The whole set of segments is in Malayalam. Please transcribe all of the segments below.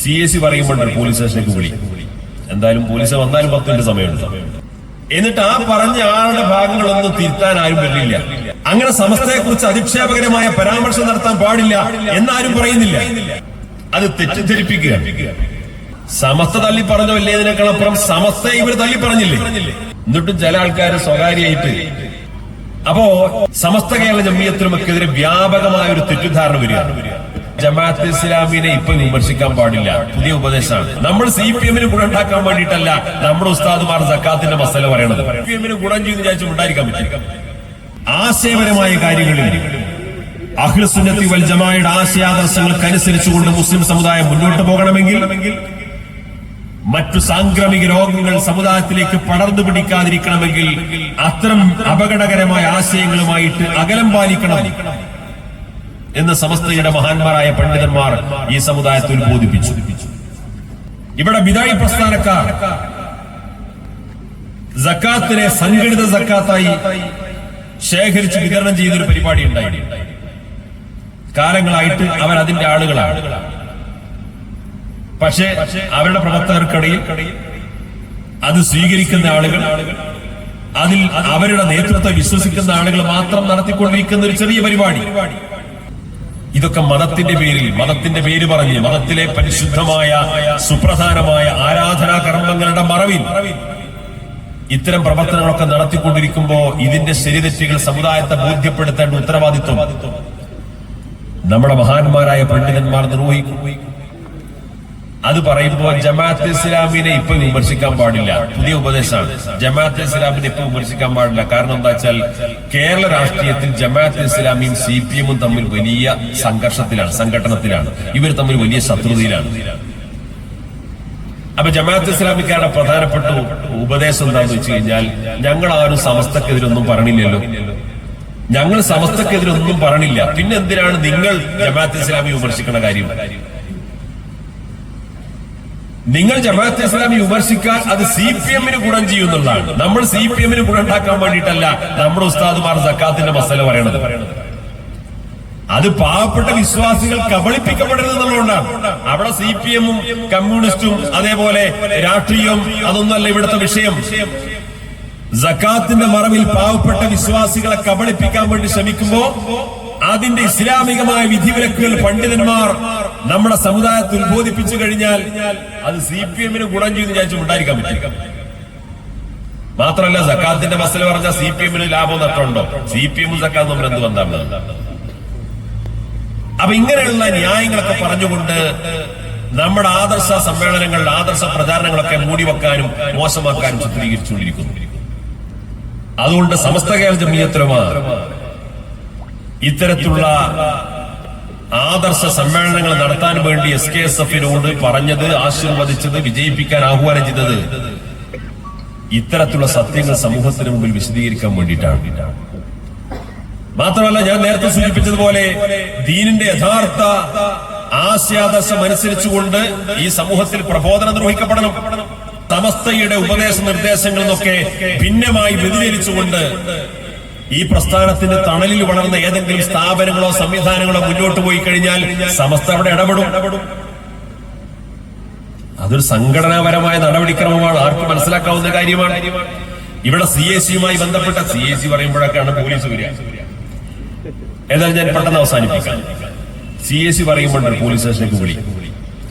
സി എ സി പറയുമ്പോൾ പോലീസ് സ്റ്റേഷനിലേക്ക് വിളി. എന്തായാലും പോലീസ് വന്നാലും പത്ത് മിനിറ്റ് സമയമുണ്ട്. എന്നിട്ട് ആ പറഞ്ഞ ആളുടെ ഭാഗങ്ങളൊന്നും തിരുത്താൻ ആരും പറ്റില്ല അങ്ങനെ സമസ്തയെ കുറിച്ച് അധിക്ഷേപകരമായ പരാമർശം നടത്താൻ പാടില്ല എന്നാരും പറയുന്നില്ല. അത് തെറ്റിദ്ധരിപ്പിക്കുക. സമസ്ത തള്ളി പറഞ്ഞോ ഇല്ലേതിനേക്കാളപ്പുറം സമസ്ത ഇവർ തള്ളി പറഞ്ഞില്ലേ? എന്നിട്ടും ചില ആൾക്കാർ സ്വകാര്യമായിട്ട് അപ്പോ സമസ്ത കേരള ജമ്മിയത്തിനുമൊക്കെതിരെ വ്യാപകമായ ഒരു തെറ്റിദ്ധാരണ വരികയാണ്. ജമാഅത്ത് ഇസ്ലാമിനെ ഇപ്പൊ വിമർശിക്കാൻ പാടില്ല. പുതിയ ഉപദേശമാണ്. നമ്മൾ സി പി എമ്മിന് ഗുണം ഉണ്ടാക്കാൻ വേണ്ടിയിട്ടല്ല നമ്മുടെ ഉസ്താദുമാർ സക്കാത്തിന്റെ മസല പറയണത്. സി പി എമ്മിന് ഗുണം ചെയ്ത് വിചാരിച്ചു ഉണ്ടായിരിക്കാൻ പറ്റില്ല. ആശയപരമായ കാര്യങ്ങളിൽ അഖിൽസുന്നത്തി വൽ ജമായുടെ ആശയാദർശങ്ങൾക്കനുസരിച്ചുകൊണ്ട് മുസ്ലിം സമുദായം മുന്നോട്ട് പോകണമെങ്കിൽ മറ്റു സാംക്രമിക രോഗങ്ങൾ സമുദായത്തിലേക്ക് പടർന്നു പിടിക്കാതിരിക്കണമെങ്കിൽ അത്തരം അപകടകരമായ ആശയങ്ങളുമായിട്ട് അകലം പാലിക്കണം. എന്ന് സമസ്തയുടെ മഹാന്മാരായ പണ്ഡിതന്മാർ ഈ സമുദായത്തിൽ ബോധിപ്പിച്ചു. ഇവിടെ ബിദായി പ്രസ്ഥാനക്കാർ ജക്കാത്തിനെ സംഘടിത ജക്കാത്തായി ശേഖരിച്ച് വിതരണം ചെയ്തൊരു പരിപാടി ഉണ്ടായി. കാലങ്ങളായിട്ട് അവർ അതിന്റെ ആളുകളാണ്. പക്ഷേ അവരുടെ പ്രവർത്തകർക്കിടയിൽ അത് സ്വീകരിക്കുന്ന ആളുകൾ അതിൽ അവരുടെ നേതൃത്വം വിശ്വസിക്കുന്ന ആളുകൾ മാത്രം നടത്തിക്കൊണ്ടിരിക്കുന്ന ഒരു ചെറിയ പരിപാടി. ഇതൊക്കെ മതത്തിന്റെ പേരിൽ മതത്തിന്റെ പേര് പറഞ്ഞ് മതത്തിലെ പരിശുദ്ധമായ സുപ്രധാനമായ ആരാധനാ കർമ്മങ്ങളുടെ മറവിൽ ഇത്തരം പ്രവർത്തനങ്ങളൊക്കെ നടത്തിക്കൊണ്ടിരിക്കുമ്പോ ഇതിന്റെ ശരിതെറ്റുകൾ സമുദായത്തെ ബോധ്യപ്പെടുത്തേണ്ട ഉത്തരവാദിത്വം. നമ്മുടെ മഹാന്മാരായ പണ്ഡിതന്മാർ നിർവഹിക്കും. അത് പറയുമ്പോൾ ജമാഅത്ത് ഇസ്ലാമിനെ ഇപ്പൊ വിമർശിക്കാൻ പാടില്ല. പുതിയ ഉപദേശമാണ്. ജമാഅത്ത് ഇസ്ലാമിനെ ഇപ്പൊ വിമർശിക്കാൻ പാടില്ല. കാരണം എന്താ വെച്ചാൽ കേരള രാഷ്ട്രീയത്തിൽ ജമാഅത്ത് ഇസ്ലാമിയും സി പി എമ്മും തമ്മിൽ വലിയ സംഘർഷത്തിലാണ് സംഘടനത്തിലാണ് ഇവർ തമ്മിൽ വലിയ ശത്രുതയിലാണ്. അപ്പൊ ജമാഅത്ത് ഇസ്ലാമിക്കാരുടെ പ്രധാനപ്പെട്ട ഉപദേശം എന്താണെന്ന് വെച്ച് കഴിഞ്ഞാൽ ഞങ്ങൾ ആരും സമസ്തക്കെതിരൊന്നും പറഞ്ഞില്ലല്ലോ. ഞങ്ങൾ സമസ്തക്കെതിരൊന്നും പറഞ്ഞില്ല. പിന്നെന്തിനാണ് നിങ്ങൾ ജമാഅത്ത് ഇസ്ലാമി വിമർശിക്കുന്ന കാര്യം? നിങ്ങൾ ജമാഅത്ത് ഇസ്ലാമി വിമർശിക്കാൻ അത് സി പി എമ്മിന് ഗുണം ചെയ്യുന്നുള്ളതാണ്. നമ്മൾ സി പി എമ്മിന് ഗുണം ഉണ്ടാക്കാൻ വേണ്ടിയിട്ടല്ല നമ്മുടെ ഉസ്താദുമാർ സക്കാത്തിന്റെ മസല പറയണത്. അത് പാവപ്പെട്ട വിശ്വാസികൾ കബളിപ്പിക്കപ്പെടരുത് എന്നുള്ളതുകൊണ്ടാണ്. അവിടെ സി പി എമ്മും കമ്മ്യൂണിസ്റ്റും അതേപോലെ രാഷ്ട്രീയവും അതൊന്നുമല്ല ഇവിടുത്തെ വിഷയം. ജക്കാത്തിന്റെ മറവിൽ പാവപ്പെട്ട വിശ്വാസികളെ കബളിപ്പിക്കാൻ വേണ്ടി ശ്രമിക്കുമ്പോ അതിന്റെ ഇസ്ലാമികമായ വിധിവിലക്കുകൾ പണ്ഡിതന്മാർ നമ്മുടെ സമുദായത്തിൽ ഉത്ബോധിപ്പിച്ചു കഴിഞ്ഞാൽ അത് സി പി എമ്മിന് ഗുണം ചെയ്ത് വിചാരിച്ചു ഉണ്ടായിരിക്കാൻ പറ്റും. മാത്രമല്ല സക്കാത്തിന്റെ മസല പറഞ്ഞ സി പി എമ്മിന് ലാഭം നഷ്ടമുണ്ടോ? സി പി എമ്മും സക്കാത്ത് നമ്മൾ എന്ത് ബന്ധമാണ് അപ്പൊ ഇങ്ങനെയുള്ള ന്യായങ്ങളൊക്കെ പറഞ്ഞുകൊണ്ട് നമ്മുടെ ആദർശ സമ്മേളനങ്ങൾ ആദർശ പ്രചാരണങ്ങളൊക്കെ മൂടിവെക്കാനും മോശമാക്കാനും ചിത്രീകരിച്ചുകൊണ്ടിരിക്കുന്നു. അതുകൊണ്ട് സമസ്ത കേരള ജമീയത്തിലുമാ ഇത്തരത്തിലുള്ള ആദർശ സമ്മേളനങ്ങൾ നടത്താൻ വേണ്ടി എസ് കെ എസ് എഫിനോട് പറഞ്ഞത് ആശീർവദിച്ചത് വിജയിപ്പിക്കാൻ ആഹ്വാനം ചെയ്തത് ഇത്തരത്തിലുള്ള സത്യങ്ങൾ സമൂഹത്തിന് മുമ്പിൽ വിശദീകരിക്കാൻ വേണ്ടിയിട്ടാണ്. മാത്രമല്ല ഞാൻ നേരത്തെ സൂചിപ്പിച്ചതുപോലെ ദീനിന്റെ യഥാർത്ഥ ആശയാദർശം അനുസരിച്ചുകൊണ്ട് ഈ സമൂഹത്തിൽ പ്രബോധനം നിർവഹിക്കപ്പെടണം. സമസ്തയുടെ ഉപദേശ നിർദ്ദേശങ്ങളിൽ നിന്നൊക്കെ ഭിന്നമായി വ്യതിചലിച്ചുകൊണ്ട് ഈ പ്രസ്ഥാനത്തിന്റെ തണലിൽ വളർന്ന ഏതെങ്കിലും സ്ഥാപനങ്ങളോ സംവിധാനങ്ങളോ മുന്നോട്ട് പോയി കഴിഞ്ഞാൽ സമസ്ത അവിടെ ഇടപെടും. അതൊരു സംഘടനാപരമായ നടപടിക്രമമാണ്. ആർക്കും മനസ്സിലാക്കാവുന്ന കാര്യമാണ്. ഇവിടെ സി എ സിയുമായി ബന്ധപ്പെട്ട സി എ സി പറയുമ്പോഴൊക്കെയാണ് പോലീസ് വരിക. ഏതായാലും ഞാൻ പെട്ടെന്ന് അവസാനിപ്പിക്കാം. സി എ സി പറയുമ്പോഴാണ് പോലീസ് സ്റ്റേഷനിലേക്ക് വിളി.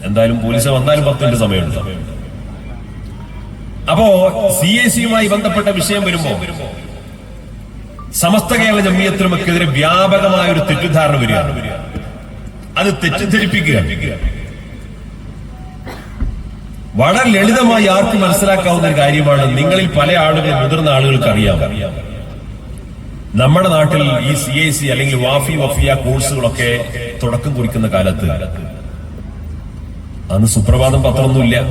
എന്തായാലും പോലീസ് വന്നാലും പത്തിന്റെ സമയമുണ്ട്. അപ്പോ സി എ സിയുമായി ബന്ധപ്പെട്ട വിഷയം വരുമ്പോ സമസ്ത കേരള ജമ്മിയത്തിനുമൊക്കെതിരെ വ്യാപകമായ ഒരു തെറ്റിദ്ധാരണ വരികയാണ്. അത് തെറ്റിദ്ധരിപ്പിക്കുക. വളരെ ലളിതമായി ആർക്ക് മനസ്സിലാക്കാവുന്ന ഒരു കാര്യമാണ് നിങ്ങളിൽ പല ആളുകൾ മുതിർന്ന ആളുകൾക്ക് അറിയാം. നമ്മുടെ നാട്ടിൽ ഈ സി ഐ സി അല്ലെങ്കിൽ വാഫി വഫിയ കോഴ്സുകളൊക്കെ തുടക്കം കുറിക്കുന്ന കാലത്ത് അന്ന് സുപ്രഭാതം പത്രമൊന്നുമില്ല.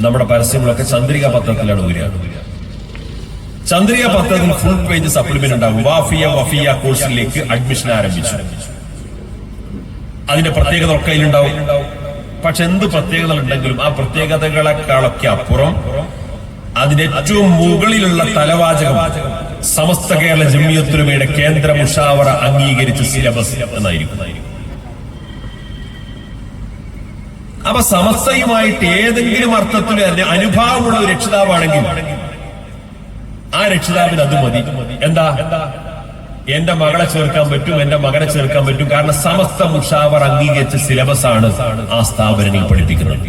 നമ്മുടെ പരസ്യങ്ങളൊക്കെ ചന്ദ്രിക പത്രത്തിലാണ് വരിക. ചന്ദ്രിക പത്രത്തിൽ ഫുൾ പേജ് സപ്ലിമെന്റ് ഉണ്ടാകും വാഫിയ വഫിയ കോഴ്സിലേക്ക് അഡ്മിഷൻ ആരംഭിച്ചു. അതിന്റെ പ്രത്യേകത ഒക്കെ അതിലുണ്ടാവും. പക്ഷെ എന്ത് പ്രത്യേകതകൾ ഉണ്ടെങ്കിലും ആ പ്രത്യേകതകളെക്കാളൊക്കെ അപ്പുറം അതിന്റെ ഏറ്റവും മുകളിലുള്ള തലവാചകം സമസ്ത കേരള ജമിയത്തുലമയുടെ കേന്ദ്ര മുഷാവറ അംഗീകരിച്ച സിലബസ് എന്നായിരിക്കും. അപ്പൊ സമസ്തയുമായിട്ട് ഏതെങ്കിലും അർത്ഥത്തിൽ അനുഭാവമുള്ള ഒരു രക്ഷിതാവാണെങ്കിൽ ആ രക്ഷിതാവിന് അത് മതി. എന്താ? എന്റെ മകളെ ചേർക്കാൻ പറ്റും എന്റെ മകനെ ചേർക്കാൻ പറ്റും. കാരണം സമസ്ത മുഷാവർ അംഗീകരിച്ച സിലബസ് ആണ് ആ സ്ഥാപനങ്ങൾ പഠിപ്പിക്കുന്നത്.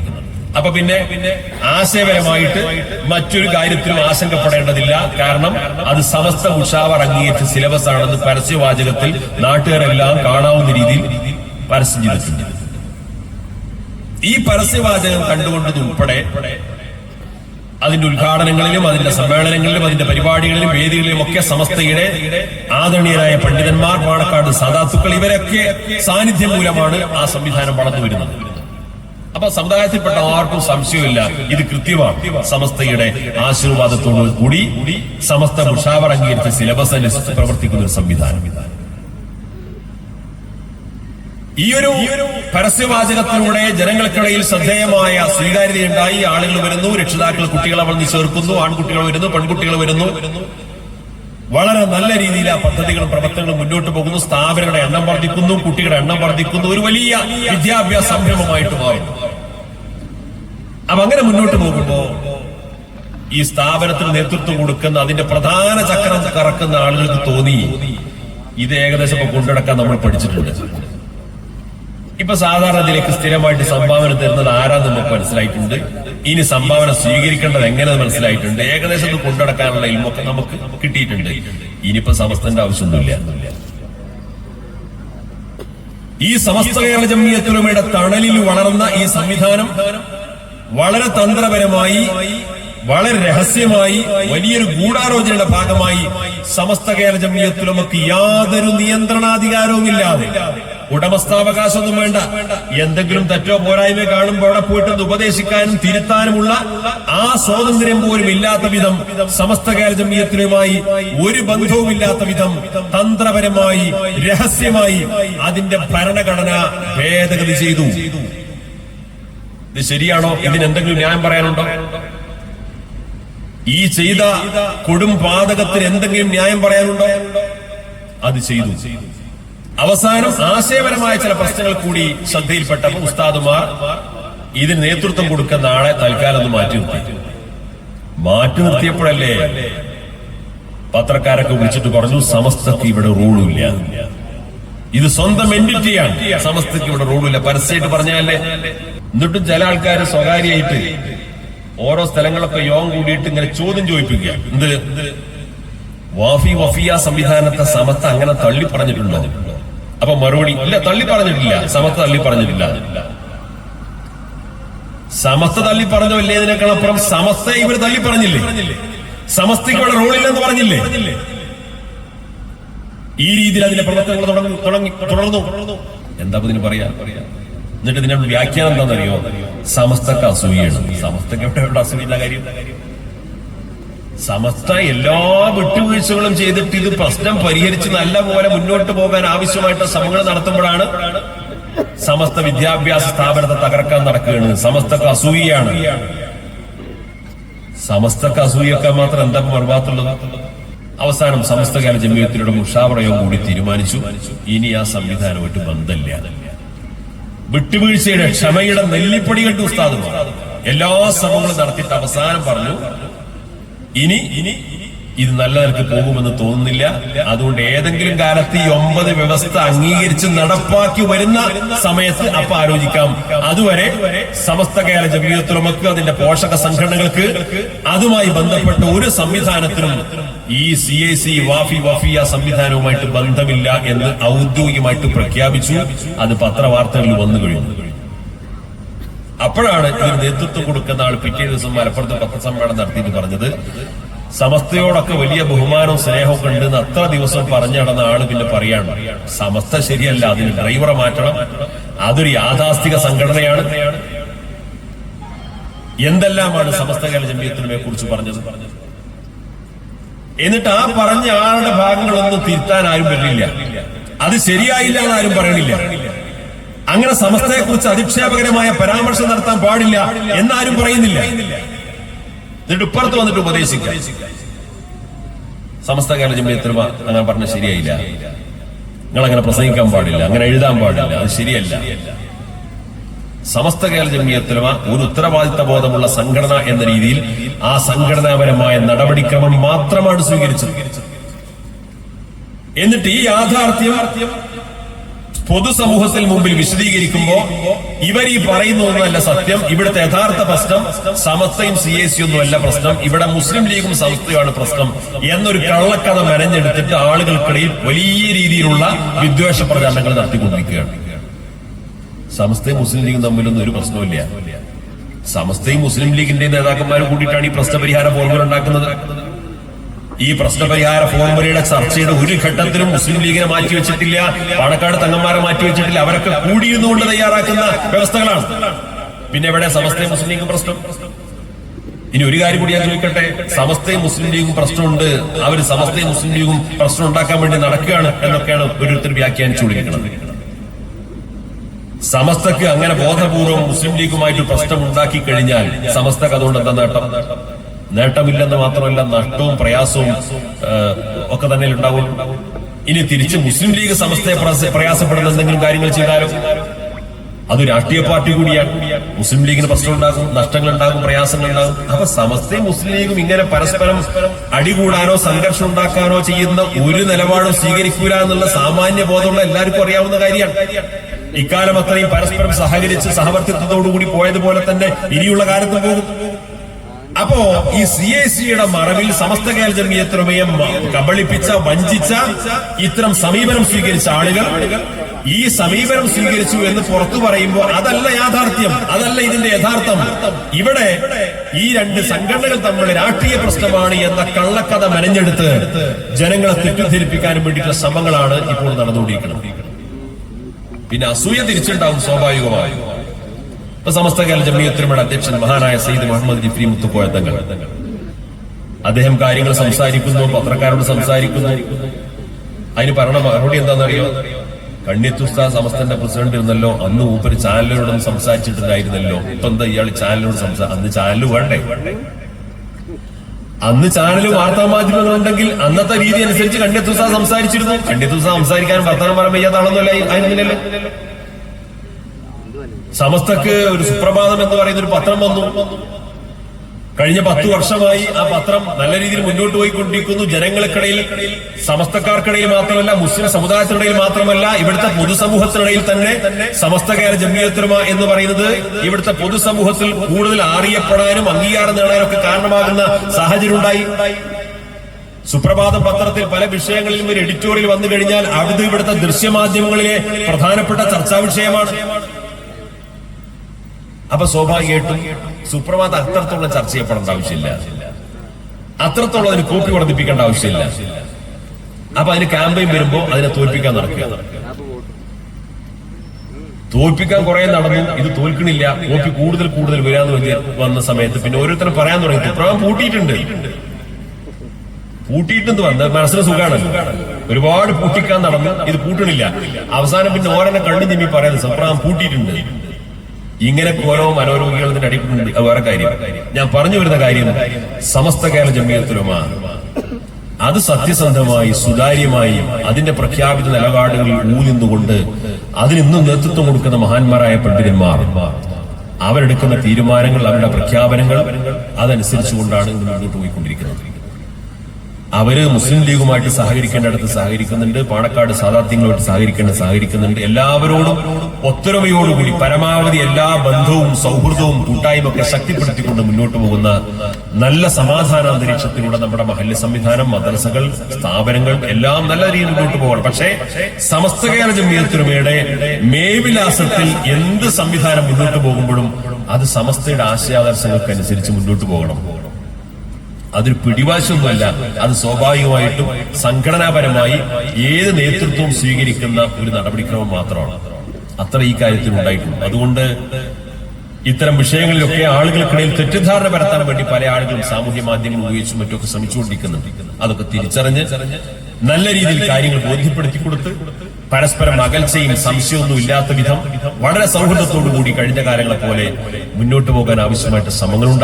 അപ്പൊ പിന്നെ പിന്നെ ആശയപരമായിട്ട് മറ്റൊരു കാര്യത്തിലും ആശങ്കപ്പെടേണ്ടതില്ല. കാരണം അത് സമസ്ത മുഷാവർ അംഗീകരിച്ച സിലബസ് ആണെന്ന് പരസ്യവാചകത്തിൽ നാട്ടുകാരെല്ലാം കാണാവുന്ന രീതിയിൽ പരസ്യം ചെയ്തിട്ടുണ്ട്. ഈ പരസ്യവാചകം കണ്ടുകൊണ്ടത് ഉൾപ്പെടെ അതിന്റെ ഉദ്ഘാടനങ്ങളിലും അതിന്റെ സമ്മേളനങ്ങളിലും അതിന്റെ പരിപാടികളിലും വേദികളിലും ഒക്കെ സമസ്തയുടെ ആദരണീയരായ പണ്ഡിതന്മാർ പാണക്കാട് സാധാത്തുക്കൾ ഇവരൊക്കെ സാന്നിധ്യം മൂലമാണ് ആ സംവിധാനം വളർന്നു വരുന്നത്. അപ്പൊ സമുദായത്തിൽപ്പെട്ട ആർക്കും സംശയമില്ല. ഇത് കൃത്യമാണ്. സമസ്തയുടെ ആശീർവാദത്തോടു കൂടി സമസ്ത മുഷാവർ അംഗീകരിച്ച സിലബസ് അനുസരിച്ച് പ്രവർത്തിക്കുന്ന ഒരു സംവിധാനം. ഈ ഒരു പരസ്യവാചകത്തിലൂടെ ജനങ്ങൾക്കിടയിൽ ശ്രദ്ധേയമായ സ്വീകാര്യതയുണ്ടായി. ആളുകൾ വരുന്നു രക്ഷിതാക്കൾ കുട്ടികളെ വന്ന് ചേർക്കുന്നു ആൺകുട്ടികൾ വരുന്നു പെൺകുട്ടികൾ വരുന്നു. വളരെ നല്ല രീതിയിൽ ആ പദ്ധതികളും പ്രവർത്തനങ്ങളും മുന്നോട്ട് പോകുന്നു. സ്ഥാപനങ്ങളുടെ എണ്ണം വർദ്ധിക്കുന്നു കുട്ടികളുടെ എണ്ണം വർദ്ധിക്കുന്നു. ഒരു വലിയ വിദ്യാഭ്യാസ സംരംഭമായിട്ട് മാറുന്നു അപ്പൊ അങ്ങനെ മുന്നോട്ട് പോകുമ്പോ ഈ സ്ഥാപനത്തിന് നേതൃത്വം കൊടുക്കുന്ന അതിന്റെ പ്രധാന ചക്രം കറക്കുന്ന ആളുകൾക്ക് തോന്നി. ഇത് ഏകദേശം കൊണ്ടുനടക്കാൻ നമ്മൾ പഠിച്ചിട്ടുണ്ട്. ഇപ്പൊ സാധാരണ ഇതിലേക്ക് സ്ഥിരമായിട്ട് സംഭാവന തരുന്നത് ആരാന്ന് നമുക്ക് മനസ്സിലായിട്ടുണ്ട്. ഇനി സംഭാവന സ്വീകരിക്കേണ്ടത് എങ്ങനെ മനസ്സിലായിട്ടുണ്ട്. ഏകദേശം ഇത് കൊണ്ടുനടക്കാനുള്ള ഇൽമൊക്കെ നമുക്ക് കിട്ടിയിട്ടുണ്ട്. ഇനിയിപ്പോ സമസ്തന്റെ ആവശ്യമൊന്നുമില്ല. ഈ സമസ്ത കേരള ജമ്മിയത്തുലമയുടെ തണലിൽ വളർന്ന ഈ സംവിധാനം വളരെ തന്ത്രപരമായി വളരെ രഹസ്യമായി വലിയൊരു ഗൂഢാലോചനയുടെ ഭാഗമായി സമസ്ത കേരള ജമ്മിയത്തുലമക്ക് യാതൊരു നിയന്ത്രണാധികാരവും ഇല്ലാതെ ഉടമസ്ഥാവകാശമൊന്നും വേണ്ട. എന്തെങ്കിലും തെറ്റോ പോരായ്മ കാണുമ്പോൾ അവിടെ പോയിട്ട് ഉപദേശിക്കാനും തിരുത്താനുമുള്ള ആ സ്വാതന്ത്ര്യം പോലും ഇല്ലാത്ത വിധം സമസ്ത കേരള ഒരു ബന്ധവും ഇല്ലാത്ത വിധം തന്ത്രപരമായി രഹസ്യമായി അതിന്റെ ഭരണഘടന ഭേദഗതി ചെയ്തു. ഇത് ശരിയാണോ? ഇതിന് എന്തെങ്കിലും ന്യായം പറയാനുണ്ടോ? ഈ ചെയ്ത കൊടും പാതകത്തിന് എന്തെങ്കിലും ന്യായം പറയാനുണ്ടോ? അത് ചെയ്തു. അവസാനം ആശയപരമായ ചില പ്രശ്നങ്ങൾ കൂടി ശ്രദ്ധയിൽപ്പെട്ടപ്പോൾ ഉസ്താദുമാർ ഇതിന് നേതൃത്വം കൊടുക്കുന്ന ആളെ തൽക്കാലം ഒന്ന് മാറ്റി നിർത്തി. മാറ്റി നിർത്തിയപ്പോഴല്ലേ പത്രക്കാരൊക്കെ വിളിച്ചിട്ട് പറഞ്ഞു സമസ്തക്ക് ഇവിടെ റോളുമില്ല ഇത് സ്വന്തം എന്റിറ്റിയാണ്. സമസ്തക്ക് ഇവിടെ റൂളില്ല. പരസ്യമായിട്ട് പറഞ്ഞാലേ എന്നിട്ടും ചില ആൾക്കാർ സ്വകാര്യമായിട്ട് ഓരോ സ്ഥലങ്ങളൊക്കെ യോഗം കൂടിയിട്ട് ഇങ്ങനെ ചോദ്യം ചോദിപ്പിക്കുക. എന്ത്? വാഫി വഫിയ സംവിധാനത്തെ സമസ്ത അങ്ങനെ തള്ളി പറഞ്ഞിട്ടുണ്ടോ അപ്പൊ മറുപടി ഇല്ല തള്ളി പറഞ്ഞിട്ടില്ല. സമസ്ത തള്ളി പറഞ്ഞിട്ടില്ല. സമസ്ത തള്ളി പറഞ്ഞോ ഇല്ലേ ഇതിനേക്കാളപ്പുറം സമസ്ത ഇവർ തള്ളി പറഞ്ഞില്ലേ? സമസ്തയ്ക്ക് ഇവിടെ റോളില്ലെന്ന് പറഞ്ഞില്ലേ? ഈ രീതിയിൽ അതിന്റെ പ്രവർത്തനങ്ങൾ തുടങ്ങി തുടർന്നു. എന്താ ഇതിന് പറയാ? എന്നിട്ട് ഇതിന്റെ വ്യാഖ്യാനം എന്താണെന്നറിയോ? സമസ്തക്ക് അസൂയാണ് സമസ്തക്ക് എവിടെ എവിടെ അസൂയുള്ള കാര്യം? സമസ്ത എല്ലാ വിട്ടുവീഴ്ചകളും ചെയ്തിട്ട് ഇത് പ്രശ്നം പരിഹരിച്ച് നല്ല പോലെ മുന്നോട്ട് പോകാൻ ആവശ്യമായിട്ട് ശ്രമങ്ങൾ നടത്തുമ്പോഴാണ് സമസ്ത വിദ്യാഭ്യാസ സ്ഥാപനത്തെ തകർക്കാൻ നടക്കുകയാണ്. സമസ്തക്ക് അസൂയാണ് സമസ്തക്ക് അസൂയൊക്കെ മാത്രം എന്താ മറുപാത്തുള്ളത് അവസാനം സമസ്ത കാല ജമ്മിയത്തിലൂടെ മുഷാവറയോ കൂടി തീരുമാനിച്ചു. ഇനി ആ സംവിധാനമായിട്ട് ബന്ധമില്ല. വിട്ടുവീഴ്ചയുടെ ക്ഷമയുടെ നെല്ലിപ്പടി കണ്ടു ഉസ്താദ് എല്ലാ ശ്രമങ്ങളും നടത്തിയിട്ട് അവസാനം പറഞ്ഞു. ഇനി ഇനി ഇത് നല്ല നിലയ്ക്ക് പോകുമെന്ന് തോന്നുന്നില്ല. അതുകൊണ്ട് ഏതെങ്കിലും കാലത്ത് ഈ ഒമ്പത് വ്യവസ്ഥ അംഗീകരിച്ച് നടപ്പാക്കി വരുന്ന സമയത്ത് അപ്പൊ ആലോചിക്കാം. അതുവരെ സമസ്ത കേരള ജമീയത്തുലമക്ക് അതിന്റെ പോഷക സംഘടനകൾക്ക് അതുമായി ബന്ധപ്പെട്ട ഒരു സംവിധാനത്തിനും ഈ C I C Wafy Wafiyya സംവിധാനവുമായിട്ട് ബന്ധമില്ല എന്ന് ഔദ്യോഗികമായിട്ട് പ്രഖ്യാപിച്ചു. അത് പത്രവാർത്തകളിൽ വന്നു കഴിഞ്ഞു. അപ്പോഴാണ് ഇതിന് നേതൃത്വം കൊടുക്കുന്ന ആൾ പിറ്റേ ദിവസം മലപ്പുറത്ത് പത്രസമ്മേളനം നടത്തിയിട്ട് പറഞ്ഞത്. സമസ്തയോടൊക്കെ വലിയ ബഹുമാനവും സ്നേഹവും ഉണ്ടെന്ന് അത്ര ദിവസം പറഞ്ഞു നടന്ന ആൾ പിന്നെ പറയാണ്. സമസ്ത ശരിയല്ല അതിന് ഡ്രൈവറെ മാറ്റണം. അതൊരു യാഥാസ്ഥിക സംഘടനയാണ്. എന്തെല്ലാമാണ് സമസ്ത കേരള ജമ്മിയത്തിനെ കുറിച്ച് പറഞ്ഞത്? എന്നിട്ട് ആ പറഞ്ഞ ആളുടെ ഭാഗങ്ങളൊന്നും തിരുത്താൻ ആരും വരില്ല. അത് ശരിയായില്ല എന്ന് ആരും പറയണില്ല. അങ്ങനെ സമസ്തയെ കുറിച്ച് അധിക്ഷേപകരമായ പരാമർശം നടത്താൻ പാടില്ല എന്നാരും പറയുന്നില്ല. എന്നിട്ട് ഇപ്പുറത്ത് വന്നിട്ട് ഉപദേശിക്കാം. സമസ്ത കേരള ജമ്മിയത്തിലും അങ്ങനെ പറഞ്ഞ ശരിയായില്ല. നിങ്ങൾ അങ്ങനെ പ്രസംഗിക്കാൻ പാടില്ല അങ്ങനെ എഴുതാൻ പാടില്ല അത് ശരിയല്ല. സമസ്ത കേരള ജമിയത്തുലമ ഒരു ഉത്തരവാദിത്ത ബോധമുള്ള സംഘടന എന്ന രീതിയിൽ ആ സംഘടനാപരമായ നടപടിക്രമം മാത്രമാണ് സ്വീകരിച്ചത്. എന്നിട്ട് ഈ യാഥാർത്ഥ്യം പൊതുസമൂഹത്തിൽ മുമ്പിൽ വിശദീകരിക്കുമ്പോ ഇവർ ഈ പറയുന്നതൊന്നുമല്ല സത്യം. ഇവിടുത്തെ യഥാർത്ഥ പ്രശ്നം സമസ്തയും സി എ സി ഒന്നുമല്ല പ്രശ്നം. ഇവിടെ മുസ്ലിം ലീഗും സമസ്തയുമാണ് പ്രശ്നം. എന്നൊരു കള്ളക്കഥ മെനഞ്ഞെടുത്തിട്ട് ആളുകൾക്കിടയിൽ വലിയ രീതിയിലുള്ള വിദ്വേഷ പ്രചാരണങ്ങൾ നടത്തിക്കൊണ്ടിരിക്കുകയാണ്. സമസ്തയും മുസ്ലിം ലീഗും തമ്മിലൊന്നും ഒരു പ്രശ്നമില്ല സമസ്തയും മുസ്ലിം ലീഗിന്റെ നേതാക്കന്മാരും കൂടിയിട്ടാണ് ഈ പ്രശ്നപരിഹാര ഫോർമുല ഉണ്ടാക്കുന്നത്. ഈ പ്രശ്നപരിഹാര ഫോർമുലയുടെ ചർച്ചയുടെ ഒരു ഘട്ടത്തിലും മുസ്ലിം ലീഗിനെ മാറ്റിവെച്ചിട്ടില്ല പാണക്കാട് തങ്ങന്മാരെ മാറ്റിവെച്ചിട്ടില്ല അവരൊക്കെ കൂടിയിരുന്നുകൊണ്ട് തയ്യാറാക്കുന്ന വ്യവസ്ഥകളാണ്. പിന്നെ എവിടെ? സമസ്ത മുസ്ലിം ലീഗും പ്രശ്നം. ഇനി ഒരു കാര്യം കൂടി ഞാൻ ചോദിക്കട്ടെ സമസ്ത മുസ്ലിം ലീഗും പ്രശ്നമുണ്ട്. അവർ സമസ്ത മുസ്ലിം ലീഗും പ്രശ്നം ഉണ്ടാക്കാൻ വേണ്ടി നടക്കുകയാണ് എന്നൊക്കെയാണ് ഓരോരുത്തർ വ്യാഖ്യാനിച്ചുകൊണ്ടിരിക്കുന്നത് സമസ്തക്ക് അങ്ങനെ ബോധപൂർവം മുസ്ലിം ലീഗുമായിട്ട് പ്രശ്നം ഉണ്ടാക്കി കഴിഞ്ഞാൽ സമസ്തക്ക് അതുകൊണ്ട് എന്താ നേട്ടം? നേട്ടമില്ലെന്ന് മാത്രമല്ല നഷ്ടവും പ്രയാസവും ഒക്കെ തന്നെ ഉണ്ടാവും. ഇനി തിരിച്ച് മുസ്ലിം ലീഗ് സമസ്തയെ പ്രയാസ- പ്രയാസപ്പെടുന്ന എന്തെങ്കിലും കാര്യങ്ങൾ ചെയ്താലും അത് രാഷ്ട്രീയ പാർട്ടി കൂടിയാണ്. മുസ്ലിം ലീഗിന് പ്രശ്നം ഉണ്ടാകും നഷ്ടങ്ങൾ ഉണ്ടാകും പ്രയാസങ്ങൾ ഉണ്ടാകും. അപ്പൊ സമസ്തയും മുസ്ലിം ലീഗും ഇങ്ങനെ പരസ്പരം അടികൂടാനോ സംഘർഷം ഉണ്ടാക്കാനോ ചെയ്യുന്ന ഒരു നിലപാടും സ്വീകരിക്കൂല എന്നുള്ള സാമാന്യ ബോധമുള്ള എല്ലാവർക്കും അറിയാവുന്ന കാര്യമാണ്. ഇക്കാലം അത്രയും പരസ്പരം സഹകരിച്ച് സഹവർത്തിത്വത്തോടുകൂടി പോയതുപോലെ തന്നെ ഇനിയുള്ള കാലത്ത് പോകും. അപ്പോ ഈ സി എ സിയുടെ മറവിൽ സമസ്ത കേരള ജമീയത്തുലമയെ കബളിപ്പിച്ച വഞ്ചിച്ച ഇത്തരം സമീപനം സ്വീകരിച്ച ആളുകൾ ഈ സമീപനം സ്വീകരിച്ചു എന്ന് പുറത്തു പറയുമ്പോൾ അതല്ല യാഥാർത്ഥ്യം അതല്ല ഇതിന്റെ യഥാർത്ഥം. ഇവിടെ ഈ രണ്ട് സംഘടനകൾ തമ്മിൽ രാഷ്ട്രീയ പ്രശ്നമാണ് എന്ന കള്ളക്കഥ മെനഞ്ഞെടുത്ത് ജനങ്ങളെ തെറ്റിദ്ധരിപ്പിക്കാനും വേണ്ടിയിട്ടുള്ള ശ്രമങ്ങളാണ് ഇപ്പോൾ നടന്നുകൊണ്ടിരിക്കുന്നത്. പിന്നെ അസൂയ തിരിച്ചുണ്ടാവും സ്വാഭാവികമായും. ഇപ്പൊ സമസ്ത കേരള ജമീയത്തിനുമയുടെ അധ്യക്ഷൻ മഹാനായ സയ്യിദ് മുഹമ്മദ് ജിഫ്രി മുത്തുക്കോയ തങ്ങൾ. അദ്ദേഹം കാര്യങ്ങൾ സംസാരിക്കുന്നു പത്രക്കാരോട് സംസാരിക്കുന്നു. അതിന് പറഞ്ഞ മറുപടി എന്താണെന്നറിയോ? കണ്ണിത്തുസ്ത സമസ്തന്റെ പ്രസിഡന്റ് ഇരുന്നല്ലോ അന്ന് മൂപ്പര് ചാനലിനോടും സംസാരിച്ചിട്ടുണ്ടായിരുന്നല്ലോ. ഇപ്പൊ എന്താ ഇയാൾ ചാനലിനോട് സംസാ അന്ന് ചാനൽ വേണ്ടേ? അന്ന് ചാനൽ വാർത്താ മാധ്യമങ്ങൾ ഉണ്ടെങ്കിൽ അന്നത്തെ രീതി അനുസരിച്ച് കണ്ണിത്തുസ്ത സംസാരിച്ചിരുന്നു. കണ്ണിത്തുസ്ത സംസാരിക്കാൻ വർത്തമാനം പറയാൻ വയ്യാതാണെന്നല്ല അതിനില്ലല്ലോ സമസ്തക്ക് ഒരു സുപ്രഭാതം എന്ന് പറയുന്ന ഒരു പത്രം വന്നു. കഴിഞ്ഞ പത്തു വർഷമായി ആ പത്രം നല്ല രീതിയിൽ മുന്നോട്ട് പോയിക്കൊണ്ടിരിക്കുന്നു. ജനങ്ങൾക്കിടയിൽ സമസ്തക്കാർക്കിടയിൽ മാത്രമല്ല മുസ്ലിം സമുദായത്തിനിടയിൽ മാത്രമല്ല ഇവിടുത്തെ പൊതുസമൂഹത്തിനിടയിൽ തന്നെ സമസ്ത കേര ജമീയത്തുലമ എന്ന് പറയുന്നത് ഇവിടുത്തെ പൊതുസമൂഹത്തിൽ കൂടുതൽ അറിയപ്പെടാനും അംഗീകാരം നേടാനും ഒക്കെ കാരണമാകുന്ന സാഹചര്യം ഉണ്ടായി സുപ്രഭാത പത്രത്തിൽ പല വിഷയങ്ങളിലും ഒരു എഡിറ്റോറിയൽ വന്നു കഴിഞ്ഞാൽ അത് ഇവിടുത്തെ ദൃശ്യമാധ്യമങ്ങളിലെ പ്രധാനപ്പെട്ട ചർച്ചാ വിഷയമാണ്. അപ്പൊ സ്വാഭാവികമായിട്ടും സുപ്രഭാതം അത്രത്തോളം ചർച്ച ചെയ്യപ്പെടേണ്ട ആവശ്യമില്ല. അത്രത്തോളം അതിന് കോപ്പി വർദ്ധിപ്പിക്കേണ്ട ആവശ്യമില്ല. അപ്പൊ അതിന് ക്യാമ്പയിൻ വരുമ്പോ അതിനെ തോൽപ്പിക്കാൻ നടക്കുക. തോൽപ്പിക്കാൻ കുറെ നടന്നു ഇത് തോൽക്കണില്ല കോപ്പി കൂടുതൽ കൂടുതൽ വരാന്ന് വന്ന സമയത്ത് പിന്നെ ഓരോരുത്തരും പറയാൻ തുടങ്ങി. സുപ്രഭാതം പൂട്ടിയിട്ടുണ്ട്. പൂട്ടിയിട്ടെന്ന് വന്ന് മനസ്സിന് സുഖാണല്ലോ ഒരുപാട് പൂട്ടിക്കാൻ നടന്നു ഇത് പൂട്ടണില്ല. അവസാനം പിന്നെ ഓരോ കണ്ണു തിമ്മി പറയുന്നത് സുപ്രഭാതം പൂട്ടിയിട്ടുണ്ട്. ഇങ്ങനെ ഓരോ മനോരോഗികളുടെ ഇതിന്റെ അടിപ്പെടുന്നുണ്ട് വേറെ കാര്യം. ഞാൻ പറഞ്ഞു വരുന്ന കാര്യം സമസ്ത കേരള ജമീയത്തിലുമാണ് അത് സത്യസന്ധമായി സുതാര്യമായി അതിന്റെ പ്രഖ്യാപിത നിലപാടുകളിൽ ഊന്നിന്നുകൊണ്ട് അതിനിന്നും നേതൃത്വം കൊടുക്കുന്ന മഹാന്മാരായ പണ്ഡിതന്മാർ അവരെടുക്കുന്ന തീരുമാനങ്ങൾ അവരുടെ പ്രഖ്യാപനങ്ങൾ അതനുസരിച്ചുകൊണ്ടാണ് മുന്നോട്ട് പോയിക്കൊണ്ടിരിക്കുന്നത്. അവർ മുസ്ലിം ലീഗുമായിട്ട് സഹകരിക്കേണ്ടടുത്ത് സഹകരിക്കുന്നുണ്ട്. പാണക്കാട് സാധാർത്ഥ്യങ്ങളുമായിട്ട് സഹകരിക്കേണ്ട സഹകരിക്കുന്നുണ്ട്. എല്ലാവരോടും ഒത്തൊരുമയോടുകൂടി പരമാവധി എല്ലാ ബന്ധവും സൗഹൃദവും കൂട്ടായ്മ ഒക്കെ ശക്തിപ്പെടുത്തിക്കൊണ്ട് മുന്നോട്ട് പോകുന്ന നല്ല സമാധാന അന്തരീക്ഷത്തിലൂടെ നമ്മുടെ മഹല്യ സംവിധാനം മദ്രസകൾ സ്ഥാപനങ്ങൾ എല്ലാം നല്ല രീതിയിൽ മുന്നോട്ട് പോകണം. പക്ഷേ സമസ്ത കേരള ജമീയത്തുരുമയുടെ മേവിലാസത്തിൽ എന്ത് സംവിധാനം മുന്നോട്ട് പോകുമ്പോഴും അത് സമസ്തയുടെ ആശയാദർശങ്ങൾക്ക് അനുസരിച്ച് മുന്നോട്ട് പോകണം. അതൊരു പിടിവാശൊന്നുമല്ല അത് സ്വാഭാവികമായിട്ടും സംഘടനാപരമായി ഏത് നേതൃത്വവും സ്വീകരിക്കുന്ന ഒരു നടപടിക്രമം മാത്രമാണ്. അത്ര ഈ കാര്യത്തിൽ ഉണ്ടായിട്ടുണ്ട്. അതുകൊണ്ട് ഇത്തരം വിഷയങ്ങളിലൊക്കെ ആളുകൾക്കിടയിൽ തെറ്റിദ്ധാരണ പരത്താൻ വേണ്ടി പല ആളുകളും സാമൂഹ്യ മാധ്യമങ്ങൾ ഉപയോഗിച്ചും മറ്റൊക്കെ ശ്രമിച്ചുകൊണ്ടിരിക്കുന്നുണ്ട്. അതൊക്കെ തിരിച്ചറിഞ്ഞ് നല്ല രീതിയിൽ കാര്യങ്ങൾ ബോധ്യപ്പെടുത്തി കൊടുത്ത് പരസ്പരം അകൽച്ചയും സംശയമൊന്നും ഇല്ലാത്ത വിധം വളരെ സൗഹൃദത്തോടു കൂടി കഴിഞ്ഞ കാലങ്ങളെ പോലെ മുന്നോട്ട് പോകാൻ ആവശ്യമായിട്ട് ശ്രമങ്ങളുണ്ടായി.